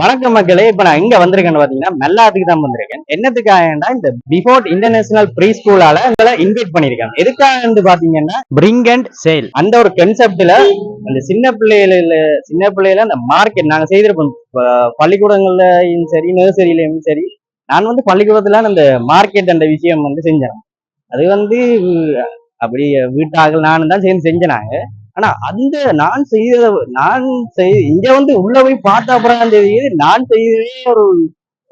வணக்கம் மக்களே. இப்ப நான் எங்க வந்திருக்கேன்னு பாத்தீங்கன்னா மெல்லாத்துக்கு தான் வந்திருக்கேன். என்னத்துக்காகனா இந்த பிஃபோர் இன்டர்நேஷனல் ப்ரீ ஸ்கூலால உங்களை இன்வைட் பண்ணிருக்காங்க எதுக்காக வந்து பாத்தீங்கன்னா பிரிங் அண்ட் சேல் அந்த ஒரு கன்செப்ட்ல அந்த சின்ன பிள்ளைகள சின்ன பிள்ளைகள அந்த மார்க்கெட் நாங்க செய்திருப்போம். பள்ளிக்கூடங்கள்லயும் சரி நர்சரியிலயும் சரி நான் வந்து பள்ளிக்கூடத்துல அந்த மார்க்கெட் அந்த விஷயம் வந்து செஞ்சேன். அது வந்து அப்படி வீட்டாக நானும் தான் சேர்ந்து செஞ்சனாங்க ஆனா அந்த நான் செய்த நான் செய் இங்க வந்து உள்ள போய் பார்த்த அப்புறம் தெரியுது நான் செய்ததே ஒரு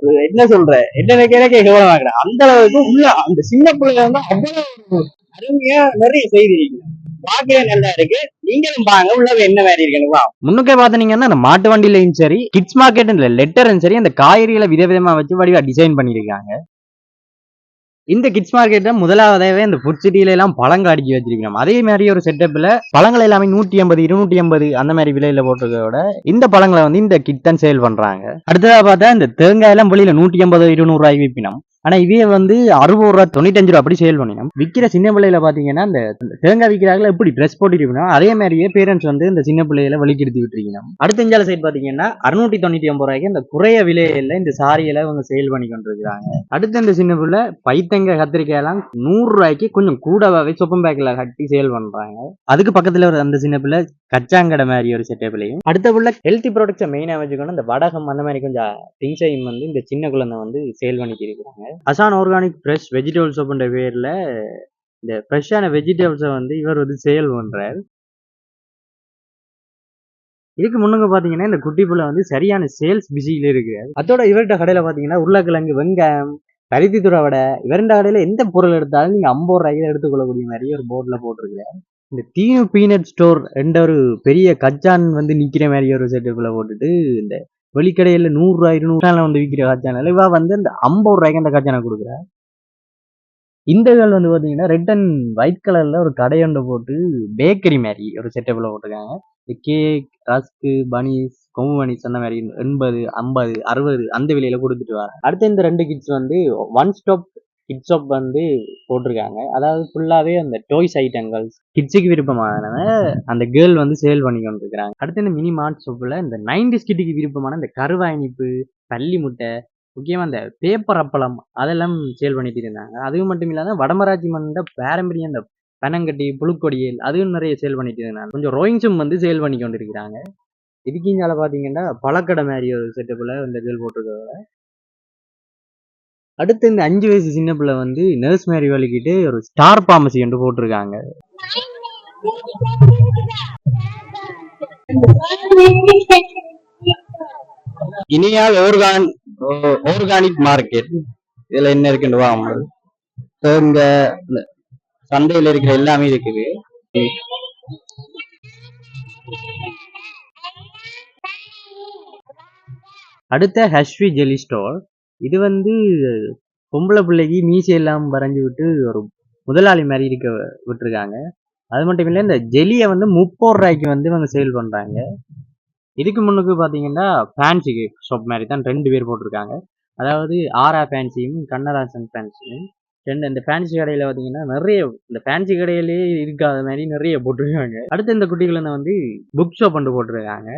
ஒரு என்ன சொல்ற என்ன நினைக்கிறேன் கவனமாக்குறேன் அந்த அளவுக்கு உள்ள அந்த சின்ன பிள்ளைங்க வந்து அவ்வளவு அருமையா நிறைய செய்திருக்கீங்க. பார்க்கவே நல்லா இருக்கு. நீங்களும் பாங்க உள்ள என்ன மாதிரி இருக்குன்னு. முன்னுக்கே பாத்தீங்கன்னா அந்த மாட்டு வண்டியிலையும் சரி கிட்ஸ் மார்க்கெட் இந்த லெட்டரும் சரி அந்த காய்கறிகளை விதவிதமா வச்சு வடிவா டிசைன் பண்ணிருக்காங்க இந்த கிட்ஸ் மார்க்கெட்ல முதலாவதாகவே இந்த புட்சிட்டியில எல்லாம் பழங்கள் அடுக்கி வச்சிருக்கோம் அதே மாதிரி ஒரு செட்டப்ல பழங்கள் எல்லாமே நூற்றி ஐம்பது இருநூற்றி ஐம்பது அந்த மாதிரி விலையில போட்டிருக்கோட விட இந்த பழங்களை வந்து இந்த கிட் தான் சேல் பண்றாங்க. அடுத்ததா பார்த்தா இந்த தேங்காய் எல்லாம் வெளியில நூற்றி ஐம்பது இருநூறு ரூபாய் விற்பினோம் ஆனா இதே வந்து அறுபது ரூபா தொண்ணூத்தஞ்சு ரூபா அப்படி சேல் பண்ணினோம் விற்கிற சின்ன பிள்ளையில பாத்தீங்கன்னா இந்த தேங்காய் விற்கிறாங்களா எப்படி ட்ரெஸ் போட்டுட்டு அதே மாதிரியே பேரண்ட்ஸ் வந்து இந்த சின்ன பிள்ளைகளை வெளிக்கெடுத்து விட்டுருக்கணும். அடுத்த இஞ்சால சைடு பாத்தீங்கன்னா அறுநூற்றி தொண்ணூத்தி ஒன்பது ரூபாய்க்கு இந்த குறைய விலையில இந்த சாரியில இவங்க சேல் பண்ணி கொண்டிருக்கிறாங்க. அடுத்து இந்த சின்ன பிள்ளை பைத்தங்க கத்திரிக்காய் எல்லாம் நூறு ரூபாய்க்கு கொஞ்சம் கூடவாவே சொப்பம் பேக்கில் கட்டி சேல் பண்றாங்க. அதுக்கு பக்கத்துல ஒரு அந்த சின்ன பிள்ளை கச்சாங்கடை மாதிரி ஒரு செட்டப்லையும் அடுத்த பிள்ளை ஹெல்த்தி ப்ராடக்ட்ஸை மெயினாக வச்சுக்கணும். இந்த வடகம் அந்த மாதிரி கொஞ்சம் திங்ஸையும் வந்து இந்த சின்ன குழந்தை வந்து சேல் பண்ணிட்டு இருக்கிறாங்க. அசான் ஆர்கானிக் ஃப்ரெஷ் வெஜிடபிள்ஸ் அப்படின்ற பேர்ல இந்த ஃப்ரெஷ்ஷான வெஜிடபிள்ஸை வந்து இவர் வந்து சேல் பண்ணுறார் இதுக்கு முன்னுங்க பாத்தீங்கன்னா இந்த குட்டி புள்ள வந்து சரியான சேல்ஸ் பிஸியில் இருக்கு அதோட இவர்கிட்ட கடையில பாத்தீங்கன்னா உருளைக்கிழங்கு வெங்காயம் பருத்தி துறை வடை இவருண்ட கடையில எந்த பொருள் எடுத்தாலும் நீங்க ஐம்பது ரூபாய்க்கு எடுத்துக்கொள்ளக்கூடிய மாதிரி ஒரு போர்டில் போட்டிருக்கிறேன் இந்த தீனு பீனட் ஸ்டோர் என்ற ஒரு பெரிய கச்சான் வந்து நிக்கிற மாதிரி ஒரு செட்டப்ல போட்டுட்டு இந்த வெளிக்கடையில் நூறுரூவா ரூபாய் வந்து விற்கிற காட்சியான இவா வந்து இந்த ஐம்பது ரூபாய்க்கு அந்த கச்சானை கொடுக்குறா. இந்த கால் வந்து பார்த்தீங்கன்னா ரெட் அண்ட் ஒயிட் கலரில் ஒரு கடையொண்டை போட்டு பேக்கரி மாதிரி ஒரு செட்டப்பில் போட்டிருக்காங்க. இந்த கேக் ரஸ்க்கு பனீஸ் கொம்பு பனீஸ் அந்த மாதிரி எண்பது ஐம்பது அறுபது அந்த விலையில் கொடுத்துட்டு வர அடுத்து இந்த ரெண்டு கிட்ஸ் வந்து ஒன் ஸ்டாப் கிட்ஸ் ஷாப் வந்து போட்டிருக்காங்க. அதாவது ஃபுல்லாகவே அந்த டாய்ஸ் ஐட்டங்கள் கிட்ஸுக்கு விருப்பமான அந்த கேர்ள் வந்து சேல் பண்ணி கொண்டிருக்கிறாங்க. அடுத்து இந்த மினி மார்ட் ஷாப்பில் இந்த நைன்டிஸ் கிட்டுக்கு விருப்பமான இந்த கருவாய் இனிப்பு முட்டை முக்கியமாக இந்த பேப்பர் அப்பளம் அதெல்லாம் சேல் பண்ணிட்டு இருந்தாங்க. அதுவும் மட்டும் இல்லாத வடமராட்சி மண்ட பாரம்பரிய இந்த பனங்கட்டி புழுக்கொடியல் அதுவும் நிறைய சேல் பண்ணிட்டு இருந்தாங்க. கொஞ்சம் ரோயிங்ஸும் வந்து சேல் பண்ணி கொண்டு இருக்கிறாங்க இதுக்கு இங்கால பார்த்தீங்கன்னா பழக்கடை மாதிரி ஒரு செட்டப்பில் இந்த கேள் போட்டிருக்கிறத அடுத்து இந்த அஞ்சு வயசு சின்ன பிள்ளை வந்து நர்ஸ் மாதிரி வலிக்கிட்டு ஒரு ஸ்டார் பார்மசி என்று போட்டிருக்காங்க. இனியால் ஓர்கான் ஆர்கானிக் மார்க்கெட் இதுல என்ன இருக்குன்னு வாங்க இங்க இந்த சந்தையில இருக்கிற எல்லாமே இருக்குது. அடுத்த ஹஷ்வி ஜெலி ஸ்டோர் இது வந்து பொம்பளை பிள்ளைக்கு மீசை எல்லாம் வரைஞ்சு விட்டு ஒரு முதலாளி மாதிரி இருக்க விட்டுருக்காங்க. அது மட்டும் இல்லை இந்த ஜெலியை வந்து முப்பது ரூபாய்க்கு வந்து இவங்க சேல் பண்ணுறாங்க இதுக்கு முன்னுக்கு பார்த்தீங்கன்னா ஃபேன்சி ஷாப் மாதிரி தான் ரெண்டு பேர் போட்டிருக்காங்க. அதாவது ஆரா ஃபேன்சியும் கண்ணராசன் ஃபேன்சியும் ரெண்டு இந்த ஃபேன்சி கடையில் பார்த்தீங்கன்னா நிறைய இந்த ஃபேன்சி கடையிலேயே இருக்காத மாதிரி நிறைய போட்டிருக்காங்க. அடுத்து இந்த குட்டிகள் வந்து புக் ஷாப் ஒன்று போட்டிருக்காங்க.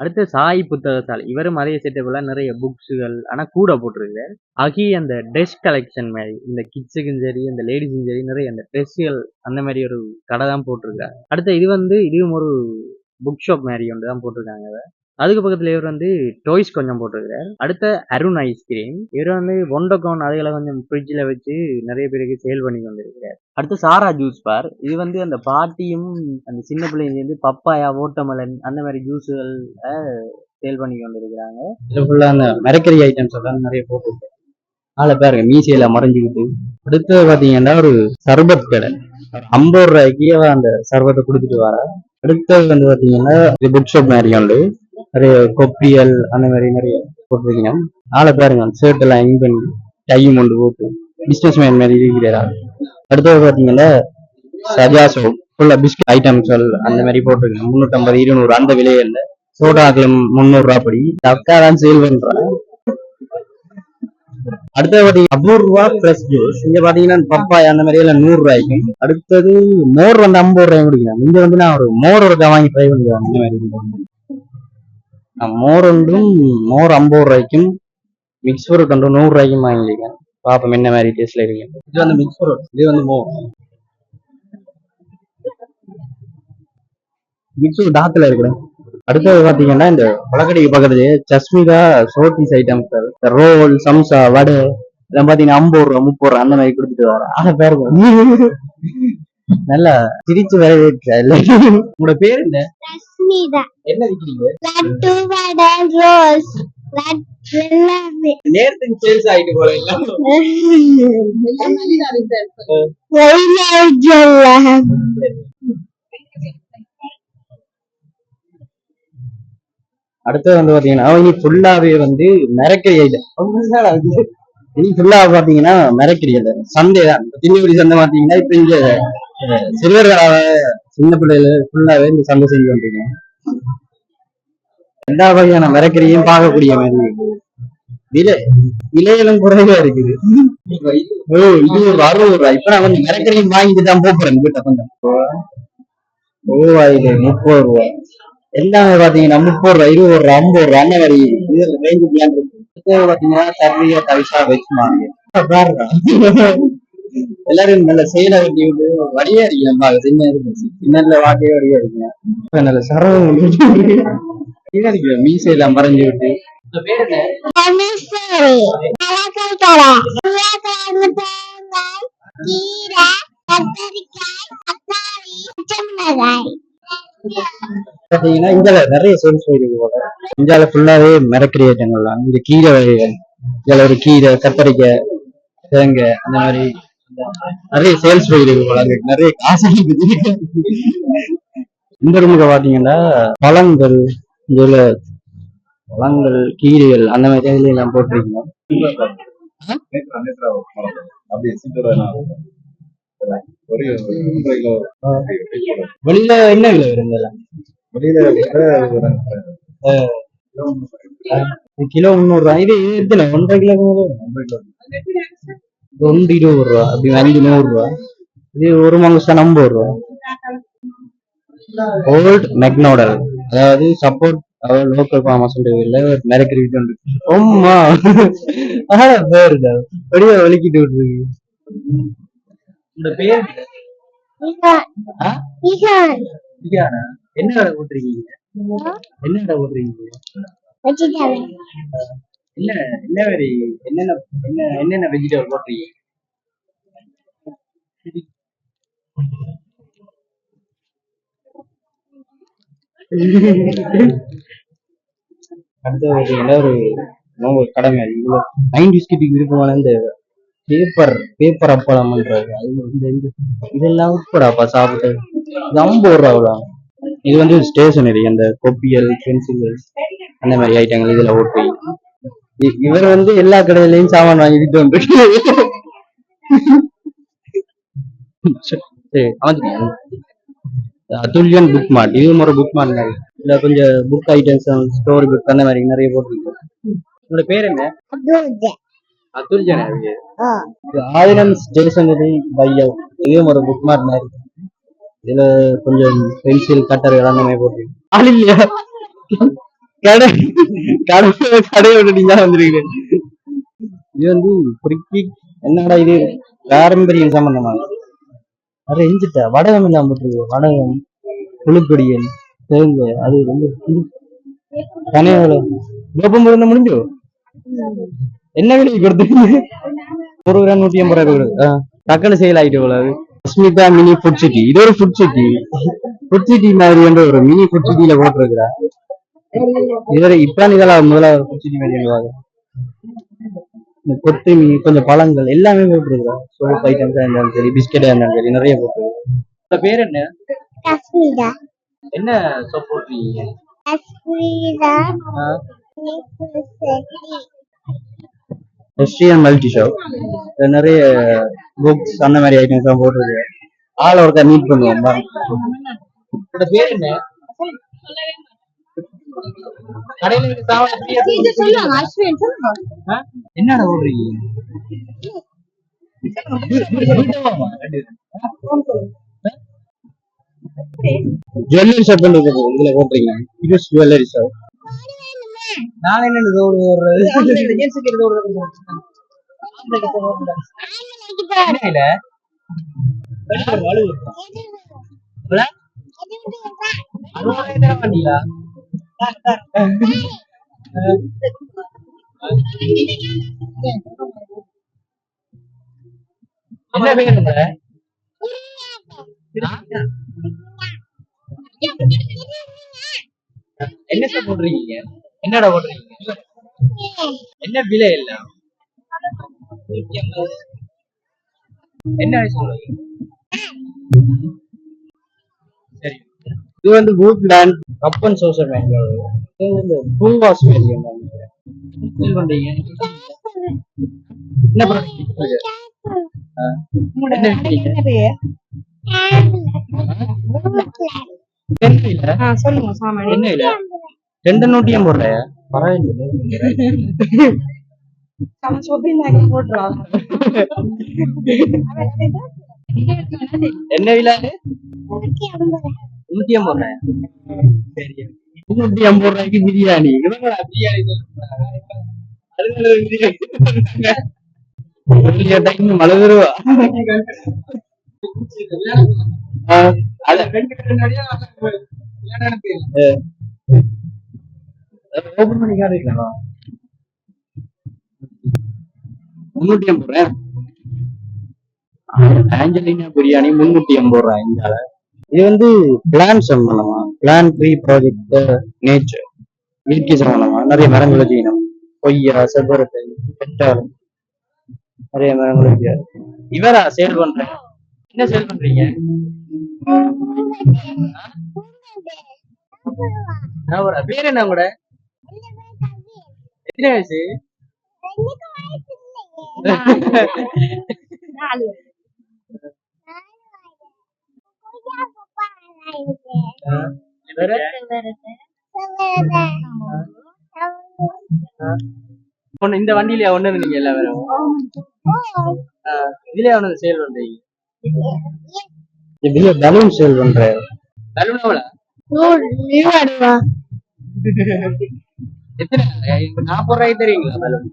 அடுத்து சாய் புத்தகத்தால் இவரும் அதே செட்டப்ல நிறைய புக்ஸுகள் ஆனா கூட போட்டிருக்கு. அகி அந்த ட்ரெஸ் கலெக்ஷன் மாதிரி இந்த கிட்ஸுக்கும் சரி இந்த லேடிஸுக்கும் சரி நிறைய அந்த ட்ரெஸ்ஸுகள் அந்த மாதிரி ஒரு கடை தான் போட்டிருக்காங்க. அடுத்து இது வந்து இதுவும் ஒரு புக் ஷாப் மாதிரி ஒன்று தான் போட்டிருக்காங்க அதுக்கு பக்கத்துல இவர் வந்து டாய்ஸ் கொஞ்சம் போட்டிருக்காரு அடுத்த அருண் ஐஸ்கிரீம் இவர் வந்து ஒண்டகோன் அதுகளை கொஞ்சம் ஃப்ரிட்ஜில் வச்சு நிறைய பேருக்கு சேல் பண்ணி கொண்டிருக்கிறார் அடுத்து சாரா ஜூஸ் பார் இது வந்து அந்த பாட்டியும் அந்த சின்ன பிள்ளைங்க வந்து பப்பாயா ஓட்டமலன் அந்த மாதிரி ஜூஸுகள் சேல் பண்ணி கொண்டிருக்கிறாங்க இது ஃபுல்லாக அந்த மரக்கறி ஐட்டம்ஸ் எல்லாம் நிறைய போட்டுருக்கு ஆளை பாருங்க மீசையில மறைஞ்சுக்கிட்டு அடுத்து பாத்தீங்கன்னா ஒரு சர்பத் கடை. ஐம்பது ரூபாய்க்கு அந்த சர்பத்தை கொடுத்துட்டு வர அடுத்தது வந்து பாத்தீங்கன்னா புக் ஷாப் மாதிரி உண்டு. நிறைய கொப்பியல் அந்த மாதிரி நிறைய போட்டிருக்கீங்க. ஆளை பாருங்க. ஷர்ட் எல்லாம் ஹெங் பண்ணி டையும் கொண்டு போட்டு பிஸ்னஸ் மேன் மாதிரி இருக்கிறா அடுத்தது பாத்தீங்கன்னா சஜா ஃபுல்லா பிஸ்கட் ஐட்டம்ஸ்கள் அந்த மாதிரி போட்டிருக்கேன் முந்நூற்றம்பது இருநூறு அந்த விலையில சோடாக்கள் முந்நூறு ரூபா படி. அக்கா தான் சேல் பண்றேன் அடுத்தது பாத்தீங்கன்னா ரூபா பிளஸ் ஜூஸ் இங்க பாத்தீங்கன்னா பப்பாய் அந்த மாதிரி எல்லாம் நூறு ரூபாய்க்கு அடுத்தது மோர் வந்து ஐம்பது ரூபாய் குடிக்கலாம் இங்க வந்து நான் ஒரு மோர் ஒருக்கா வாங்கி ட்ரை பண்ணிக்கலாம் இந்த மாதிரி மோர் ஒன்றும் மோர் ஐம்பது ரூபாய்க்கும் மிக்ஸ் ஃப்ரூட் ஒன்று நூறு ரூபாய்க்கும் வாங்கியிருக்கேன். பாப்போம் என்ன மாதிரி டேஸ்ட்ல இருக்கு இது வந்து மிக்ஸ் ஃப்ரூட் இது வந்து மோர். மிக்ஸ் ஃப்ரூட் தாத்துல இருக்கிறேன் அடுத்தது பாத்தீங்கன்னா இந்த பழக்கடைக்கு பக்கத்துல சஸ்மிதா சோட்டிஸ் ஐட்டம்ஸ் இந்த ரோல் சம்சா வடை இதெல்லாம் பாத்தீங்கன்னா ஐம்பது ரூபா முப்பது ரூபா அந்த மாதிரி கொடுத்துட்டு வரேன் ஆனா பேர் நல்லா சிரிச்சு வரவேற்ற இல்ல உங்களோட பேர் என்ன? என்ன விற்கிறீங்க லட்டு வடை ரோஸ். லட் எல்லாமே. நேரத்துக்கு சேல்ஸ் ஆயிட்டு போல வைலாஜல்லாம் அடுத்தது வந்து பாத்தீங்கன்னா இனி ஃபுல்லாவே வந்து மிரக்கறி ஐட்டம் இனி ஃபுல்லா பாத்தீங்கன்னா மிரக்கறி ஐட்டம் சந்தை தான். திண்ணுபடி சந்தை பாத்தீங்கன்னா இப்ப இங்க சிறுவர் சின்ன பிள்ளைகள் ஃபுல்லாவே இந்த சந்தை செஞ்சு வந்துருக்கேன் எல்லா வகையான மரக்கறியும் பார்க்கக்கூடிய மாதிரி. விலை விலையெல்லாம் குறைவா இருக்குது. ஓ இது ஒரு அறுபது ரூபாய். இப்ப நான் வந்து மரக்கறியும் வாங்கிட்டு தான் போறேன் வீட்டை கொஞ்சம் ரூபாயில முப்பது ரூபாய். எல்லாமே பாத்தீங்கன்னா முப்பது ரூபாய் இருபது ரூபா ஐம்பது ரூபா அந்த மாதிரி இதுல ரேஞ்சு பிளான் இருக்கு பாத்தீங்கன்னா சர்வியா தவிசா வச்சு வாங்க எல்லாரும் நல்ல செயலை விட்டு வடியா இருக்கேன் பாக்க சின்ன இருக்கு சின்னல வாட்டியே வடியா இருக்கேன் நல்ல சரவம் மீசை எல்லாம் மறைஞ்சு விட்டு. பாத்தீங்கன்னா இங்க நிறைய சேல்ஸ் போயிருக்கு போல. இந்தியால ஃபுல்லாவே மிரக்கறி ஐட்டங்கள்லாம் இந்த கீரை வகைகள். இதுல ஒரு கீரை கத்தரிக்காய் தேங்காய் அந்த மாதிரி நிறைய சேல்ஸ் போயிருக்கு போல நிறைய காசு இந்த ரூமுக்கு பாத்தீங்கன்னா பழங்கள் இதுல பழங்கள் கீரைகள் அந்த மாதிரி இதுல எல்லாம் போட்டிருக்கீங்க வெளியில என்ன விலை வருங்க வெளியில கிலோ முந்நூறு ரூபாய். இது எத்தனை? ஒன்றரை கிலோ ஒன்றரை கிலோ ஒன்று இருபது ரூபா அப்படி அஞ்சு நூறு ரூபா இது ஒரு மங்கஸ்தான் ஐம்பது ரூபா ஓல்ட் மெக்னோடல் அதாவது சப்போர்ட் அவர் லோக்கல் ஃபார்மர்ஸ் இல்ல மிரக்கறி விட்டு அம்மா. ஆனா பேரு வெளியே வலிக்கிட்டு விட்டுருக்கு. உங்க பேர்? என்ன கடை போட்டிருக்கீங்க என்ன கடை போட்டிருக்கீங்க என்ன என்ன மாதிரி என்னென்ன என்ன என்னென்ன வெஜிடபிள் போட்டிருக்கீங்க? அடுத்து பார்த்தீங்கன்னா ஒரு கடமை. கடை மாதிரி நைன்டி ஸ்கிட்டுக்கு விருப்பமான இந்த பேப்பர் பேப்பர் அப்பளம்ன்றது. அது இந்த இந்த இதெல்லாம் உட்படாப்பா சாப்பிட்டு. இது ஐம்பது ரூபா அவ்வளோ. இது வந்து ஸ்டேஷனரி அந்த கொப்பியல் பென்சில்கள் அந்த மாதிரி ஐட்டங்கள் இதெல்லாம் ஓட்டு இவர் வந்து எல்லா கடையிலயும் சாமான் வாங்கிட்டு வந்து. அதுல்யன் புக் மார்ட் இதுவும் ஒரு புக் மார்ட் மாதிரி. இதுல கொஞ்சம் புக் ஐட்டம்ஸ் ஸ்டோரி புக் அந்த மாதிரி நிறைய போட்டுருக்கு. உங்களோட பேர் என்ன? அப்துல் அதுல் ஜன ஆ. இது ஆயிரம் ஸ்டேஷனரி பையம் இதுவும் ஒரு புக் மார்ட் மாதிரி. இதுல கொஞ்சம் பென்சில் கட்டர்கள் அந்த மாதிரி போட்டு ஆள் இல்லையா கடை கடை கடையை விட்டுட்டீங்க இது வந்து என்னடா இது? பாரம்பரியம் சம்பந்தமா? அது வடகம் எல்லாம் போட்டுருக்கு? வடகம் புழுக்கொடியல் தேங்காய் அது வந்து கனையோட கோபம் பிறந்த முடிஞ்சோ? என்ன விலைக்கு கொடுத்துருக்கீங்க ஒரு கிராம் நூத்தி ஐம்பது ரூபாய் கொடுக்குது. டக்குனு சேல் ஆயிட்டு போல Asmita Smita mini food city இது ஒரு ஃபுட் சிட்டி ஃபுட் சிட்டி மாதிரி என்ற ஒரு மினி ஃபுட் சிட்டில போட்டிருக்கிறா. இதுவரை இப்ப இதெல்லாம் முதல்ல மீன் கொஞ்சம் பழங்கள் எல்லாமே போட்டிருக்கிறா சோப் ஐட்டம்ஸா இருந்தாலும் சரி பிஸ்கெட்டா இருந்தாலும் சரி நிறைய போட்டிருக்கு பேர் என்ன? என்ன சோப் போட்டிருக்கீங்க எஸ்டிஎன் மல்டி ஷாப் நிறைய புக்ஸ் அந்த மாதிரி ஐட்டம்ஸ் எல்லாம் போட்டிருக்கு ஆள் ஒருத்தர் மீட் பண்ணுவோம் பேர் என்ன? கடையில இருக்க சாமான்? என்னடா ஓடுறீங்க ஜுவல்லரி ஷாப் இதுல போட்டுறீங்க இது ஜுவல்லரி ஷாப் நான் என்ன ஓடுறது ஓடுறது அறுபதாயிரம் தர மாட்டீங்களா என்ன உங்களோட? என்ன சார் போடுறீங்க என்னடா போடுறீங்க என்ன விலை எல்லாம்? என்ன? சரி. இது வந்து பூத் லேண்ட் கப்பன் சோசர் பேங்க் இது வந்து பூவாஸ் வேரியம் ஃபீல் பண்றீங்க என்ன பண்ணுறீங்க சொல்லுங்க சாமான் என்ன இல்ல ரெண்டு ஐம்பது ரூபாயா? பரவாயில்லை என்ன விலை அது? நூத்தி ஐம்பது ரூபாய் சரி முன்னூத்தி ஐம்பது ரூபாய்க்கு பிரியாணி பிரியாணி சொல்றாங்க? அதுல பிரியாணி ஒரு கேட்டா இன்னும் மழை வருவா ஆ, ஓபன் பண்ணி காட்டுறீங்களா முன்னூத்தி ஐம்பது ரூபாய் ஆஞ்சலினா பிரியாணி முன்னூத்தி ஐம்பது ரூபாய் இந்த இது வந்து பிளான் சம்பந்தமா பிளான் ட்ரீ ப்ராஜெக்ட் நேச்சர் இயற்கை சம்பந்தமா நிறைய மரங்கள் வச்சுக்கணும் கொய்யா செவ்வரத்தை பெட்டாலம் நிறைய மரங்கள் வைக்கிறார் இவரா சேல் பண்றேன் என்ன சேல் பண்றீங்க? பேர் என்ன கூட எத்தனை வயசு. இந்த வண்டியில ஒண்ணு இருந்தீங்க எல்லாம் வேற. இதுல ஒண்ணு சேல் பண்றீங்க? இதுல பலூன் சேல் பண்ற? பலூன் எவ்வளவு? எத்தனை நாற்பது ரூபாய்க்கு தருவீங்களா பலூன்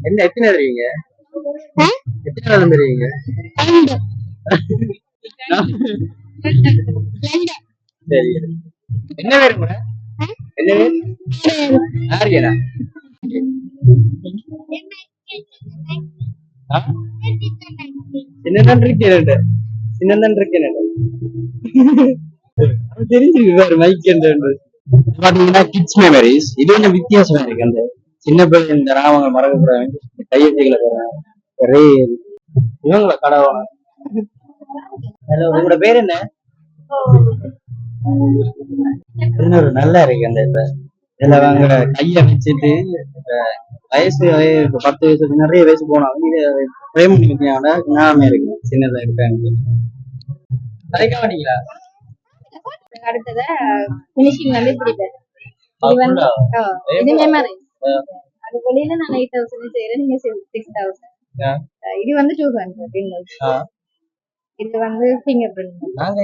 என்ன எத்தனை தருவீங்க? எத்தனை பலூன் தருவீங்க? சரி. என்ன பேரு கூட என்ன பேர் ஆரியனா? ஆ? சின்னதான் இருக்கேன் சின்னதான் இருக்கேன் தெரிஞ்சிருக்கு பாரு மைக் பாத்தீங்கன்னா கிட்ஸ் மெமரிஸ் இது கொஞ்சம் வித்தியாசமா இருக்கு. அந்த சின்ன பிள்ளை இந்த ராமங்க மறக்கக்கூடாது கையெழுத்துக்களை போறாங்க இவங்கள கடவுள? ஹலோ உங்களோட பேர் என்ன? இன்னொரு நல்லா இருக்கு அந்த இப்ப இதுல அவங்க கைய வச்சுட்டு வயசு பத்து வயசு நிறைய வயசு போனாலும் இதை ஃப்ரேம் பண்ணி வைக்கிறாங்க ஞாபகம் இருக்கு. சின்னதா இருக்காங்க கலைக்க மாட்டீங்களா அடுத்தது பினிஷிங் வந்து பேர் இது வந்து இது மெமரி அது வெளியில நான் எயிட் தௌசண்ட் செய்யறேன் நீங்க சிக்ஸ் தௌசண்ட். இது வந்து டூ ஹண்ட்ரட். இது வந்து ஃபிங்கர் பிரிண்ட் நான்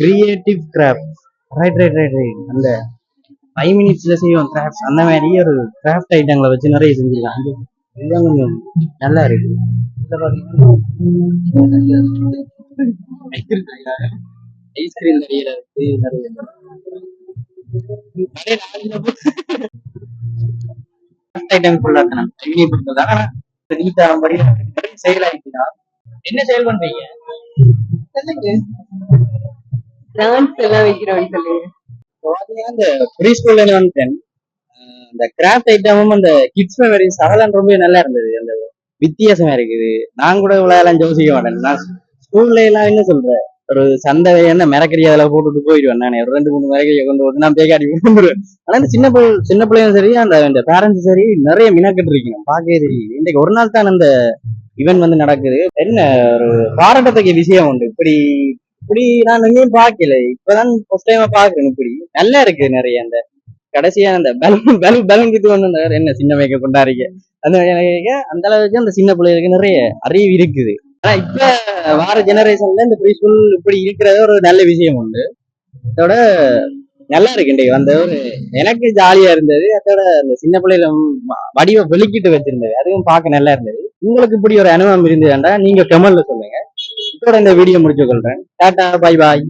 creative craft right right right right அந்த ஃபைவ் மினிட்ஸ்ல செய்வோம் கிராஃப்ட் அந்த மாதிரி ஒரு கிராஃப்ட் ஐட்டங்களை வச்சு நிறைய செஞ்சிடலாம் அது இதுதான் கொஞ்சம் நல்லா இருக்கு. ஐஸ்கிரீம் நிறைய இருக்கு நிறைய என்ன செயல் பண்றீங்க? எல்லாம் வைக்கிறோம்னு சொல்லி இந்த ப்ரீ ஸ்கூல்ல வந்துட்டேன். அஹ் இந்த கிராஃப்ட் ஐட்டமும் அந்த கிட்ஸ் மெமரிஸ் அதெல்லாம் ரொம்ப நல்லா இருந்தது. அந்த வித்தியாசமா இருக்குது. நான் கூட இவ்வளவு எல்லாம் யோசிக்க மாட்டேன். நான் ஸ்கூல்ல எல்லாம் என்ன சொல்றேன்? ஒரு சந்தை என்ன மிரக்கறி அதில் போட்டுட்டு போயிடுவேன் நான். ஒரு ரெண்டு மூணு மிரக்கறியை கொண்டு வந்து நான் பேக்காடி வந்துடுவேன் ஆனால் இந்த சின்ன பிள்ளை சின்ன பிள்ளையும் சரி அந்த இந்த பேரண்ட்ஸும் சரி நிறைய மினக்கட்டு இருக்கணும். பார்க்கவே தெரியும். இன்றைக்கு ஒரு நாள் தான் அந்த இவன் வந்து நடக்குது. என்ன ஒரு பாராட்டத்தக்க விஷயம் உண்டு. இப்படி இப்படி நான் எங்கேயும் பார்க்கல. இப்பதான் ஃபர்ஸ்ட் டைமா பாக்குறேன் இப்படி. நல்லா இருக்கு நிறைய அந்த கடைசியா அந்த பலூன் பலூன் பலூன் கிட்டு வந்து என்ன சின்ன மேக்க கொண்டாடிக்க. அந்த அந்த அளவுக்கு அந்த சின்ன பிள்ளைகளுக்கு நிறைய அறிவு இருக்குது. ஆனா இப்ப வார ஜெனரேஷன்ல இந்த ப்ரீ ஸ்கூல் இப்படி இருக்கிறது ஒரு நல்ல விஷயம் உண்டு. அதோட நல்லா இருக்கு வந்த ஒரு எனக்கு ஜாலியா இருந்தது. அதோட அந்த சின்ன பிள்ளையில வ- வடிவ வெளிக்கிட்டு வச்சிருந்தது. அதுவும் பார்க்க நல்லா இருந்தது. உங்களுக்கு இப்படி ஒரு அனுபவம் இருந்ததுண்டா? நீங்க கமெண்ட்ல சொல்லுங்க. இதோட இந்த வீடியோ முடிச்சு கொள்றேன். Tata bye bye